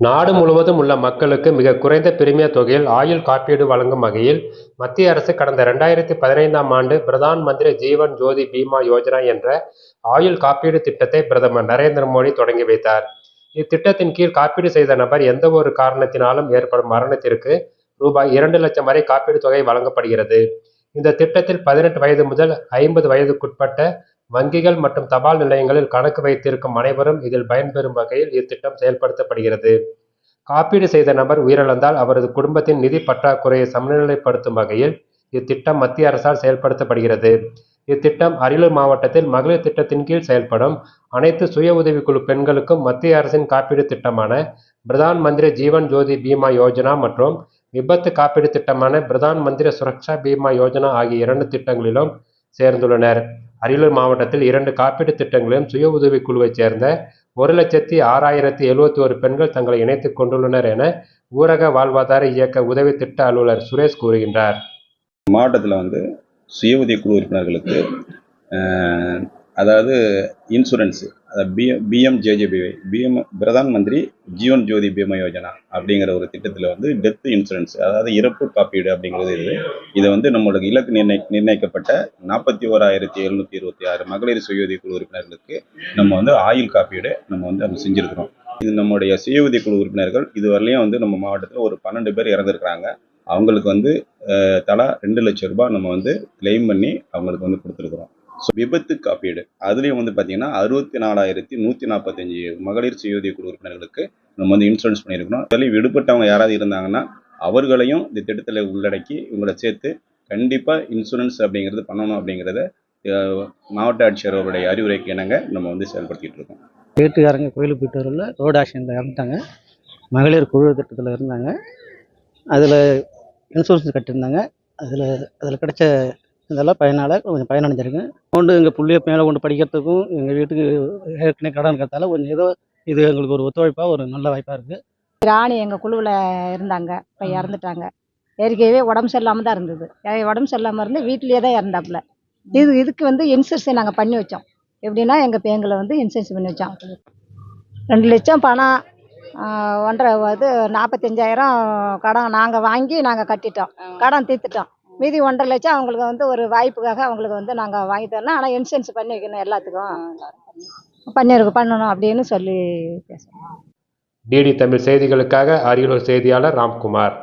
நாடு முழுவதும் உள்ள மக்களுக்கு மிக குறைந்த பிரீமிய தொகையில் ஆயுள் காப்பீடு வழங்கும் வகையில் மத்திய அரசு கடந்த இரண்டாயிரத்தி பதினைந்தாம் ஆண்டு பிரதான் மந்திரி ஜீவன் ஜோதி பீமா யோஜனா என்ற ஆயுள் காப்பீடு திட்டத்தை பிரதமர் நரேந்திர மோடி தொடங்கி வைத்தார். இத்திட்டத்தின் கீழ் காப்பீடு செய்த நபர் எந்த ஒரு காரணத்தினாலும் ஏற்படும் மரணத்திற்கு ரூபாய் இரண்டு லட்சம் வரை காப்பீடு தொகை வழங்கப்படுகிறது. இந்த திட்டத்தில் பதினெட்டு வயது முதல் ஐம்பது வயதுக்குட்பட்ட வங்கிகள் மற்றும் தபால் நிலையங்களில் கணக்கு வைத்திருக்கும் அனைவரும் இதில் பயன்பெறும் வகையில் இத்திட்டம் செயல்படுத்தப்படுகிறது. காப்பீடு செய்த நபர் உயிரிழந்தால் அவரது குடும்பத்தின் நிதி பற்றாக்குறையை சமநிலைப்படுத்தும் வகையில் இத்திட்டம் மத்திய அரசால் செயல்படுத்தப்படுகிறது. இத்திட்டம் அரியலூர் மாவட்டத்தில் மகளிர் திட்டத்தின் கீழ் செயல்படும் அனைத்து சுய உதவிக்குழு பெண்களுக்கும் மத்திய அரசின் காப்பீடு திட்டமான பிரதான் மந்திரி ஜீவன் ஜோதி பீமா யோஜனா மற்றும் விபத்து காப்பீடு திட்டமான பிரதான் மந்திரி சுரக்ஷா பீமா யோஜனா ஆகிய இரண்டு திட்டங்களிலும் சேர்ந்துள்ளனர். அரியலூர் மாவட்டத்தில் இரண்டு காப்பீட்டுத் திட்டங்களிலும் சுய உதவிக் குழுவைச் சேர்ந்த ஒரு லட்சத்தி ஆறாயிரத்தி எழுபத்தி ஒரு பெண்கள் தங்களை இணைத்துக் கொண்டுள்ளனர் என ஊரக வாழ்வாதார இயக்க உதவி திட்ட அலுவலர் சுரேஷ் கூறுகின்றார். மாவட்டத்தில் வந்து சுய உதவி குழு உறுப்பினர்களுக்கு அதாவது இன்சூரன்ஸு அதாவது B PMJJBY PM Pradhan Mantri Jeevan Jyoti Bima Yojana அப்படிங்கிற ஒரு திட்டத்தில் வந்து டெத் இன்சூரன்ஸ் அதாவது இறப்பு காப்பீடு அப்படிங்கிறது இது. இதை வந்து நம்மளோட இலக்கு நிர்ணய நிர்ணயிக்கப்பட்ட நாற்பத்தி ஓராயிரத்தி எழுநூற்றி இருபத்தி ஆறு மகளிர் சுய குழு உறுப்பினர்களுக்கு நம்ம வந்து ஆயுள் காப்பீடு நம்ம வந்து அங்கே செஞ்சுருக்கிறோம். இது நம்முடைய சுய குழு உறுப்பினர்கள் இதுவரையிலையும் வந்து நம்ம மாவட்டத்தில் ஒரு பன்னெண்டு பேர் இறந்துருக்குறாங்க. அவங்களுக்கு வந்து தலா ரெண்டு லட்சம் ரூபாய் நம்ம வந்து கிளைம் பண்ணி அவங்களுக்கு வந்து கொடுத்துருக்குறோம். ஸோ விபத்து காப்பீடு. அதுலேயும் வந்து பார்த்தீங்கன்னா அறுபத்தி நாலாயிரத்தி நூற்றி நாற்பத்தஞ்சு மகளிர் சுயோதய குழு உறுப்பினர்களுக்கு நம்ம வந்து இன்சூரன்ஸ் பண்ணியிருக்கணும் அதில் விடுபட்டவங்க யாராவது இருந்தாங்கன்னா அவர்களையும் இந்த திட்டத்தில் உள்ளடக்கி இவங்களை சேர்த்து கண்டிப்பாக இன்சூரன்ஸ் அப்படிங்கிறது பண்ணணும் அப்படிங்கிறத மாவட்ட ஆட்சியர் அவருடைய அறிவுரைக்கு இணங்க நம்ம வந்து செயல்படுத்திட்டு இருக்கோம். வீட்டுக்காரங்க கோயிலுக்கு போயிட்டு வரல ரோடு ஆக்ஷனில் இறந்துட்டாங்க. மகளிர் குழு திட்டத்தில் இருந்தாங்க. அதில் இன்சூரன்ஸ் கட்டியிருந்தாங்க. அதில் அதில் கிடைச்ச இதெல்லாம் பயனால் கொஞ்சம் பயனடைஞ்சிருக்கேன் கொண்டு எங்கள் புள்ளைய மேலே கொண்டு படிக்கிறதுக்கும் எங்கள் வீட்டுக்கு ஏற்கனவே கடன் இருக்கிறதால கொஞ்சம் ஏதோ இது எங்களுக்கு ஒரு ஒத்துழைப்பாக ஒரு நல்ல வாய்ப்பாக இருக்குது ராணி எங்கள் குழுவில் இருந்தாங்க. இப்போ இறந்துட்டாங்க. ஏற்கனவே உடம்பு சரியில்லாமல் தான் இருந்தது. உடம்பு சரியில்லாமல் இருந்து வீட்டிலேயே தான் இறந்தாப்புல. இது இதுக்கு வந்து இன்சூரன்ஸ் நாங்கள் பண்ணி வச்சோம். எப்படின்னா எங்கள் பேங்கில் வந்து இன்சூரன்ஸ் பண்ணி வச்சோம். ரெண்டு லட்சம் பணம் ஒன்றரை இது நாற்பத்தஞ்சாயிரம் கடன் நாங்கள் வாங்கி நாங்கள் கட்டிட்டோம். கடன் தீர்த்துட்டோம். மீதி ஒன்றரை லட்சம் அவங்களுக்கு வந்து ஒரு வாய்ப்புக்காக அவங்களுக்கு வந்து நாங்கள் வாங்கி தரணும். ஆனால் இன்சூரன்ஸ் பண்ணி வைக்கணும் எல்லாத்துக்கும். பண்ணிருக்கு பண்ணணும் அப்படின்னு சொல்லி பேசுகிறோம் டிடி தமிழ் செய்திகளுக்காக அரியலூர் செய்தியாளர் ராம்குமார்.